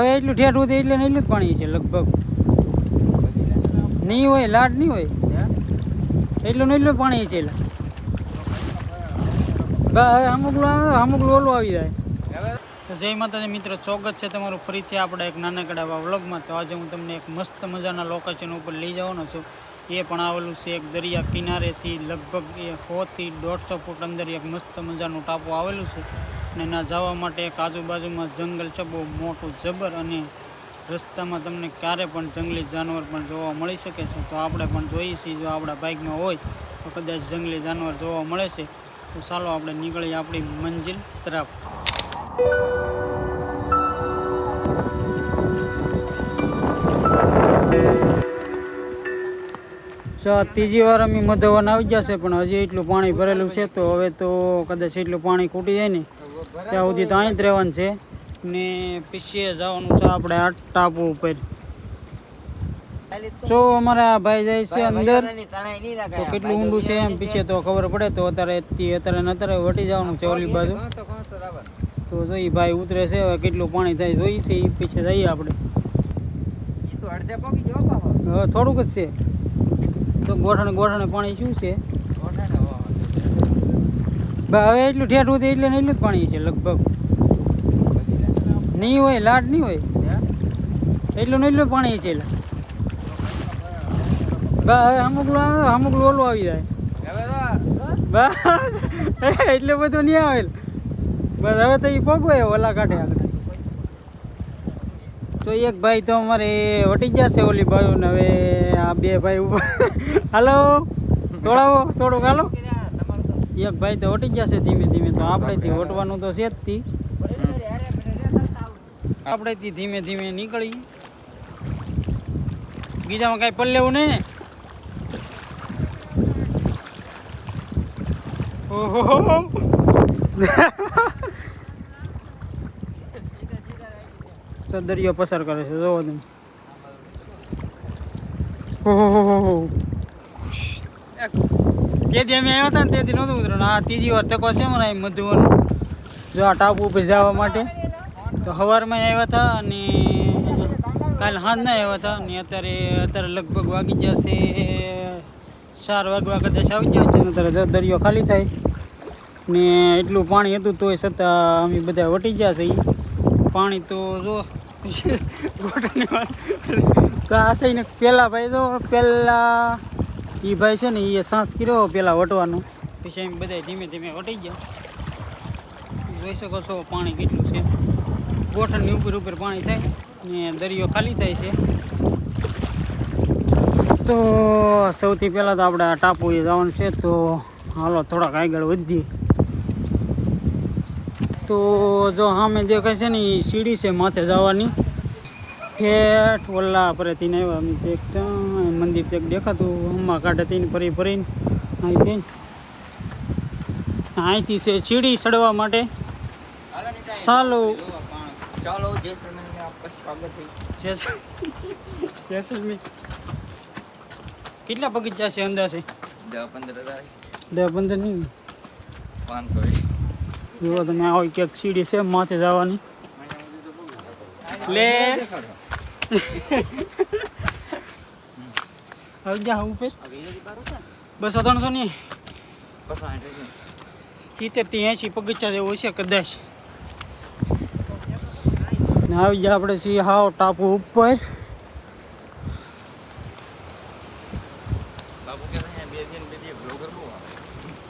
હવે એટલું ઠેઠ ઉતરે એટલે એટલું જ પાણી છે લગભગ. નહીં હોય, લાડ નહીં હોય. એટલું ને એટલું પાણી છે બા, હવે અમુક અમુક ઓલું આવી જાય. તો જય માતાજી મિત્રો, સ્વાગત છે તમારું ફરીથી આપણે એક નાનકડા વ્લોગમાં. તો આજે હું તમને એક મસ્ત મજાના લોકેશન ઉપર લઈ જવાનો છું. એ પણ આવેલું છે એક દરિયા કિનારેથી લગભગ એ સોથી દોઢસો ફૂટ અંદર એક મસ્ત મજાનું ટાપુ આવેલું છે. અને ના જવા માટે એક આજુબાજુમાં જંગલ છે, બહુ મોટું જબર અને રસ્તામાં તમને ક્યારે પણ જંગલી જાનવર પણ જોવા મળી શકે છે. તો આપણે પણ જોઈએ છીએ, જો આપણા બાઇકમાં હોય તો કદાચ જંગલી જાનવર જોવા મળે છે. તો ચાલો આપણે નીકળીએ આપણી મંજિલ તરફ. ત્રીજી વાર અમે મધવન આવી ગયા છે, પણ હજી એટલું પાણી ભરેલું છે, તો હવે તો કદાચ એટલું પાણી ખૂટી જાય ને ત્યાં સુધી તો અહીં જ રહેવાનું છે. ને પીછે જવાનું છે આપણે આ ટાપુ ઉપર. જો અમારા ભાઈ જાય છે અંદર તો કેટલું ઊંડું છે એમ પીછે તો ખબર પડે તો અત્યારે અત્યારે ને અત્યારે વટી જવાનું છે ઓલી બાજુ. તો જોઈ ભાઈ ઉતરે છે હવે કેટલું પાણી થાય જોઈએ છે એ પીછે જઈએ આપણે. થોડુંક જ છે. તો ગોઠણ ગોઠણે પાણી શું છે? હવે એટલું ઠેઠ ઉતરે એટલે એટલું જ પાણી છે લગભગ. નહીં હોય લાટ નહીં હોય. એટલું એટલું પાણી છે બા, હવે અમુક આવે, અમુકલું ઓલું આવી જાય. બસ એટલે બધું નહીં આવે બસ હવે તો એ પગવાય ઓલા કાઢે આગળ. તો એક ભાઈ તો અમારે વટી જશે ઓલી બાજુ ને હવે આ બે ભાઈ ઉપર હાલો તોડાવો થોડુંક હાલો. એક ભાઈ તો વટી જશે ધીમે ધીમે તો આપણેથી ઓટવાનું તો છે જ તી. આપણેથી ધીમે ધીમે નીકળી. બીજામાં કાંઈ પલ્લેવું નહીં ઓહો. તો દરિયો પસાર કરે છે જોવો તમે. ઓહો. તે દી અમે આવ્યા હતા ને તે દી નહોતું ઉતરવાનું આ ત્રીજી વાર તકો છે મને મધુવન. જો આ ટાપુ ઉપર જવા માટે. તો સવારમાં આવ્યા હતા અને કાલે સાંજના આવ્યા હતા અને અત્યારે અત્યારે લગભગ વાગી જશે ચાર વાગવા કદાચ આવી જશે ને અત્યારે દરિયો ખાલી થાય. ને એટલું પાણી હતું તોય છતાં અમે બધા વટી ગયા છે પાણી તો જો ગોટાની વાત તો આ ને પહેલાં ભાઈ તો પેલા એ ભાઈ છે ને એ સાંસ કર્યો પેલા વટવાનું. પછી એમ બધા ધીમે ધીમે વટી ગયા. જોઈ શકો છો પાણી કેટલું છે. ગોઠણની ઉપર ઉપર પાણી થાય ને દરિયો ખાલી થાય છે. તો સૌથી પહેલાં તો આપણે આ ટાપુએ જવાનું છે, તો હાલો થોડાક આગળ વધીએ. તો જો સામે દેખાય છે ને એ સીડી છે માથે જવાની. ઠેઠ ઓલા પરેથી આવ્યા. અમે તે એક ત્યાં મંદિર એક દેખાતું. હમણાં કાઢે તેને ફરી ફરીને અહીંથી અહીંથી છે સીડી ચડવા માટે. ચાલો. ચાલો જેસલમેર આપકા સ્વાગત કેટલા બગીચા છે અંદાજે દસ પંદર હજાર. દસ પંદર નહીં પાંચસો જુઓ તમે આવો ક્યાંક સીડી છે માથે જવાની. લે. આવી જા ઉપર બસો ત્રણસો ની. સિત્તેરથી એંશી પગથિયા જેવું છે કદાચ. ને આવી જાય આપણે છીએ હાવ ટાપુ ઉપર.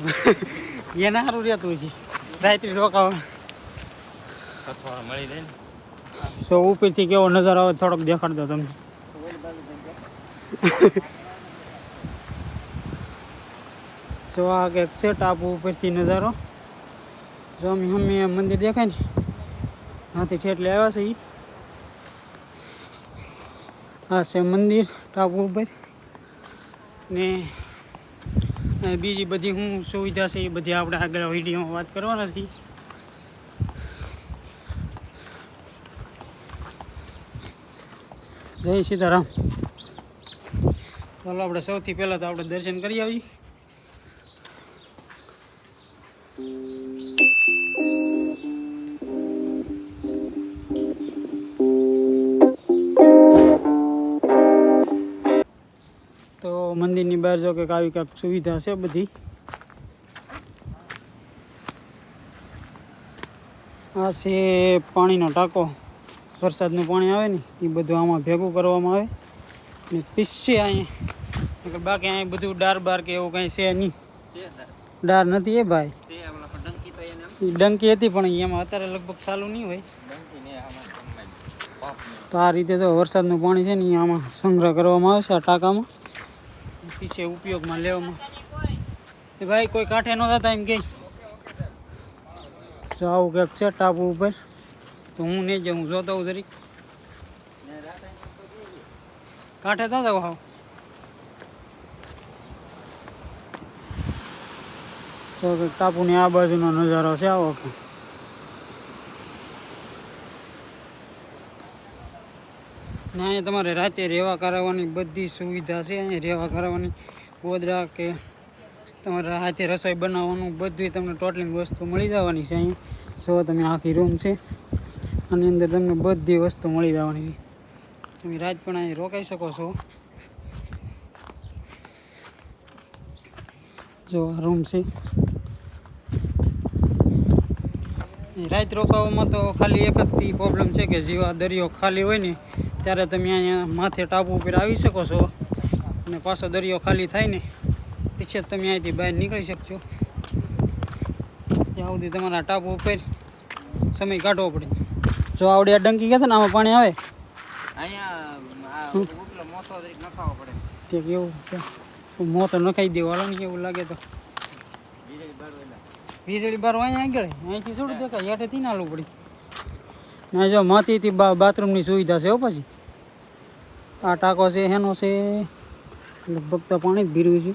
એના સારું રહેતું છે રાત્રિ રોકાવા મળી જાય સો ઉપરથી કેવો નજારો આવે થોડોક દેખાડ દો તમને. તો આ કંઈક છે, ટાપુ ઉપરથી નજારો. જો અમે અમે મંદિર દેખાય ને, ત્યાંથી ઠેટલે આવ્યા છે એ આ છે મંદિર, ટાપુ ઉપર. ને બીજી બધી શું સુવિધા છે, એ બધી આપણે આગળ વિડીયોમાં વાત કરવાના છીએ. જય સીતારામ. ચાલો આપણે સૌથી પહેલાં તો આપણે દર્શન કરી આવી તો મંદિરની બહાર જો કે આવી કાંઈક સુવિધા છે બધી? આ છે પાણીનો ટાંકો. વરસાદનું પાણી આવે ને, એ બધું આમાં ભેગું કરવામાં આવે. ને પીસશે અહીંયા. બાકી અહીંયા બધું ડાર બાર કે એવું કાંઈ છે નહીં. ડાર નથી એ ભાઈ. ડંકી હતી પણ એમાં અત્યારે લગભગ ચાલુ નહીં હોય. તો આ રીતે તો વરસાદનું પાણી છે ને આમાં સંગ્રહ કરવામાં આવે છે આ ટાંકામાં. પીછે ઉપયોગમાં લેવામાં. એ ભાઈ કોઈ કાંઠે ન થતા એમ કે. જો આવું કંઈક છે ટાપુ ઉપર. તો હું નહીં જાઉં જોતો હું જરીક. કાંઠે થતા હાવ. તો ટાપુની આ બાજુનો નજારો છે આવો કે. ને અહીંયા તમારે રાતે રહેવા કરાવવાની બધી સુવિધા છે, અહીંયા રહેવા કરાવવાની ગોદડા કે તમારે હાથે રસોઈ બનાવવાનું બધું તમને ટોટલી વસ્તુ મળી જવાની છે અહીંયા. જો તમે આખી રૂમ છે, આની અંદર તમને બધી વસ્તુ મળી જવાની છે. તમે રાત પણ અહીં રોકાઈ શકો છો. જો રૂમ છે એ રાત રોકાવામાં તો ખાલી એક જ પ્રોબ્લેમ છે કે જેવા દરિયો ખાલી હોય ને ત્યારે તમે અહીંયા માથે ટાપુ ઉપર આવી શકો છો અને પાછો દરિયો ખાલી થાય ને પછી જ તમે અહીંથી બહાર નીકળી શકશો. ત્યાં સુધી તમારા ટાપુ ઉપર સમય કાઢવો પડે. જો આવડે આ ડંકી ગયા ને આમાં પાણી આવે? અહીંયા જરીક નખાવો પડે. ઠીક એવું મોતો નખાઈ દેવું ને એવું લાગે તો. વીજળી બાર અહીંયા આગળ અહીંથી થોડું દેખાય હેઠેથી ના પડી. ના, જો બાથરૂમ બાથરૂમની સુવિધા છે હો પછી. આ ટાંકો છે, એનો છે, લગભગ તો પાણી જ ભીર્યું છે.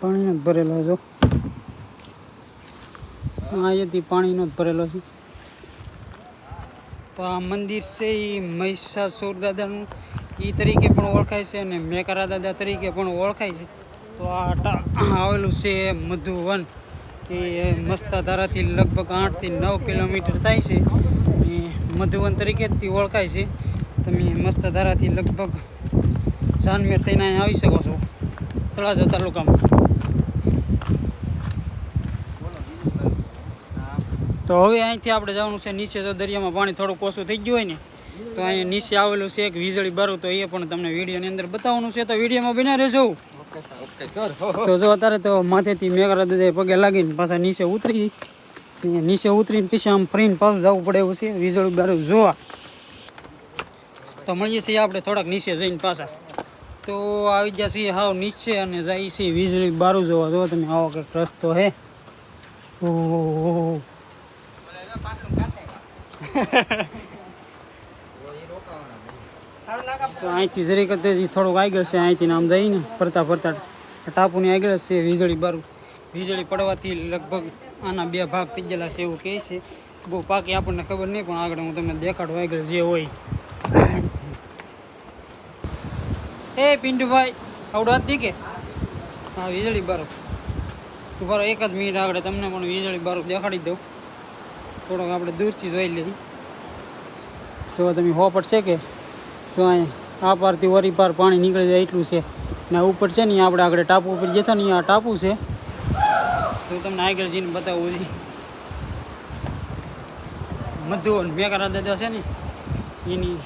પાણીનો જ ભરેલો જો. અહીંયાથી પાણીનો જ ભરેલો છે. તો આ મંદિર છે એ મહિષાસુર દાદાનું. એ તરીકે પણ ઓળખાય છે અને મેકરા દાદા તરીકે પણ ઓળખાય છે. તો આ આવેલું છે મધુવન. એ મસ્તા ધારાથી લગભગ આઠથી નવ કિલોમીટર થાય છે. અને મધુવન તરીકે જ ઓળખાય છે. તમે મસ્તા ધારાથી લગભગ જાનમેર થઈને અહીં આવી શકો છો. તળાજા તાલુકામાં. તો હવે અહીંથી આપણે જવાનું છે નીચે. તો દરિયામાં પાણી થોડુંક ઓછું થઈ ગયું હોય ને, તો અહીંયા નીચે આવેલું છે એક વીજળી બારું તો એ પણ તમને વિડીયોની અંદર બતાવવાનું છે. તો વિડીયોમાં બિના રહેજો. તો જો અત્યારે તો માથેથી મેઘરા દાદાએ પગે લાગીને પાછા નીચે ઉતરી. નીચે ઉતરીને પછી આમ ફરીને પાછું જવું પડે એવું છે. વીજળી બારું જોવા. તો મળીએ છીએ આપણે થોડાક નીચે જઈને પાછા. તો આવી ગયા છીએ હાવ નીચે અને જઈએ છીએ વીજળી બારું જોવા. જો તમે આવો કંઈક રસ્તો હે. ઓહો. તો અહીંથી જરીક હજી થોડુંક આગળ છે, અહીંથી આમ જઈને ફરતા ફરતા ટાપુની આગળ છે વીજળી બારું. વીજળી પડવાથી લગભગ આના બે ભાગ થઈ ગયેલા છે એવું કહે છે. બહુ પાકી આપણને ખબર નહીં, પણ આગળ હું તમને દેખાડું આગળ જે હોય. એ પિન્ટુભાઈ આવડું હતી કે? હા, વીજળી બારું. ઉભારો એક જ મિનિટ આગળ તમને પણ વીજળી બારું દેખાડી દઉં. થોડોક આપણે દૂરથી જોઈ લઈએ. જો તમે હોપટ છે કે? જો આ પારથી વરી પાર પાણી નીકળી જાય એટલું છે. ને ઉપર છે ને આપણે આગળ ટાપુ ઉપર જતા ને આ ટાપુ છે. તો તમને આગળ જઈને બતાવવું છું મધુ મેઘરા દાદા છે ને એની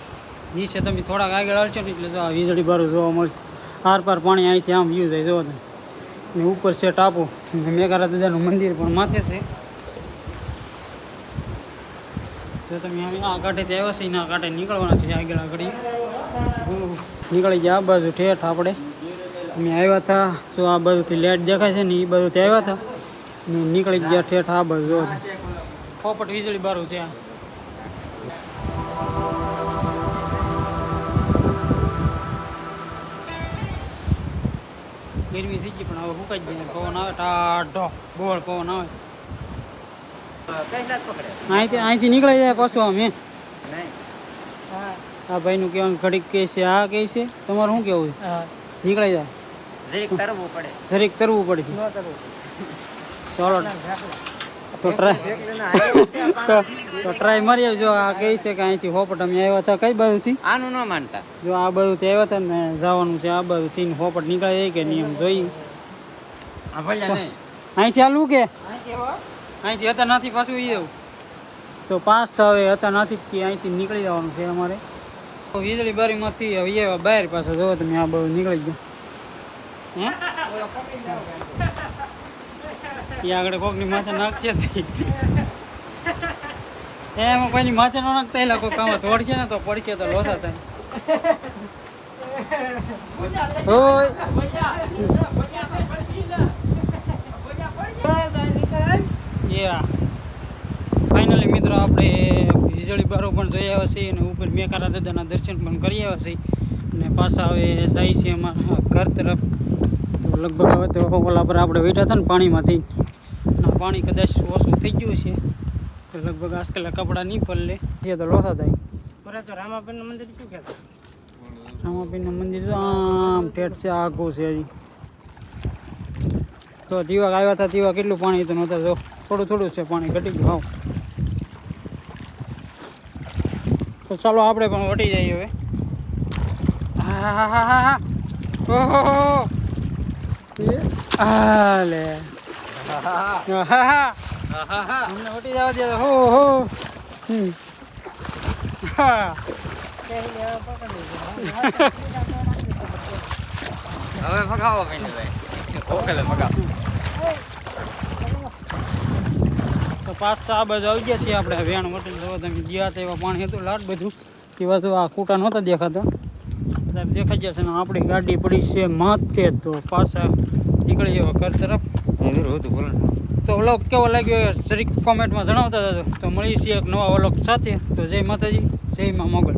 નીચે તમે થોડાક આગળ હલશો ને એટલે જો આ વીજળી બારું જોવા મળશે. આર પાર પાણી અહીંથી આમ વ્યૂ જાય જોવા ને ઉપર છે ટાપુ. મેઘરા દાદાનું મંદિર પણ માથે છે. તો તમે આ કાંઠેથી આવ્યા છે, એના કાંઠે નીકળવાના છે, આગળ આગળ. નીકળી ગયા આ બાજુ ઠેઠ આપણે. અમે આવ્યા હતા તો આ બાજુથી લેટ દેખાય છે ને એ બાજુથી આવ્યા હતા. નીકળી ગયા ઠેઠ આ બાજુ પોપટ વીજળી બારું છે આ. ગરમી થઈ ગઈ પણ હવે સુકાઈ જાય પવન આવે, ટાઢો બોળ પવન આવે. અહીંથી અહીંથી નીકળી જાય પાછું આમ હે? આ ભાઈનું કહેવાનું ઘડીક કહે છે આ કહે છે. તમારું શું કેવું છે? નીકળી જાય જરીક તરવું પડે. જરીક તરવું પડે. ચાલો. તો ટ્રાય તો ટ્રાય મારી આવજો. આ કહે છે કે અહીંથી હોપટ અમે આવ્યા હતા. કઈ બાજુથી? આનું ન માનતા. જો આ બાજુથી આવ્યા હતા ને જવાનું છે આ બાજુથી હોપટ નીકળે કે નહીં એમ જોઈએ આ ભલે અહીંથી હાલવું કે? અહીંથી હતા નથી પાછું એ જવું તો પાંચ છ હવે હતા નથી જ કે અહીંથી નીકળી જવાનું છે અમારે. તો વીજળી બારીમાંથી હવે બહાર પાછા જોવો તમે આ બહુ નીકળી ગયો. હે? એ આગળ કોકની માથે નાખશે એમાં કોઈની માથે ન નાખતા એલા કોઈ કામ તોડશે ને તો પડશે તો લોસા થાય. યા ફાઇનલી મિત્રો આપણે વીજળી બારો પણ જોઈ આવ્યા છીએ અને ઉપર મેકારા દાદાના દર્શન પણ કરી આવ્યા છીએ. અને પાછા હવે જાય છે અમારા ઘર તરફ. તો લગભગ હવે તો ઓલા પર આપણે બેઠા હતા ને પાણીમાંથી. ના પાણી કદાચ ઓછું થઈ ગયું છે તો લગભગ આજકાલ કપડાં નહીં પલ્લે એ તો લોસા થાય. બરાબર તો રામાપીરનું મંદિર શું કહેતા? રામાપીરનું મંદિર તો આમ ઠેઠ છે આઘું છે હજી. તો દીવા આવ્યા હતા દીવા કેટલું પાણી હતું નહોતા જો. થોડું થોડું છે પાણી ઘટી ગયું, હાવ. તો ચાલો આપણે પણ વટી જઈએ હવે. હા હા હા હા. ઓહો આ લે હા હા અમને વટી જવા હો હો. હા. હવે ભગાવો ભાઈ ઓકે ભગાવો પાછા આ બાજુ આવી ગયા છીએ આપણે. વેણ વટીને જોવો તમે ગયા હતા એવા પાણી હતું લાટ બધું. એવા તો આ કૂટા નહોતા દેખાતા. દેખાઈ ગયા છે ને આપણી ગાડી પડી છે માથે તો પાછા નીકળી ગયો ઘર તરફ. તો વ્લોગ કેવો લાગ્યો એ કોમેન્ટમાં જણાવતા હતા તો મળીએ છીએ એક નવા વ્લોગ સાથે. તો જય માતાજી જય મા મોગલ.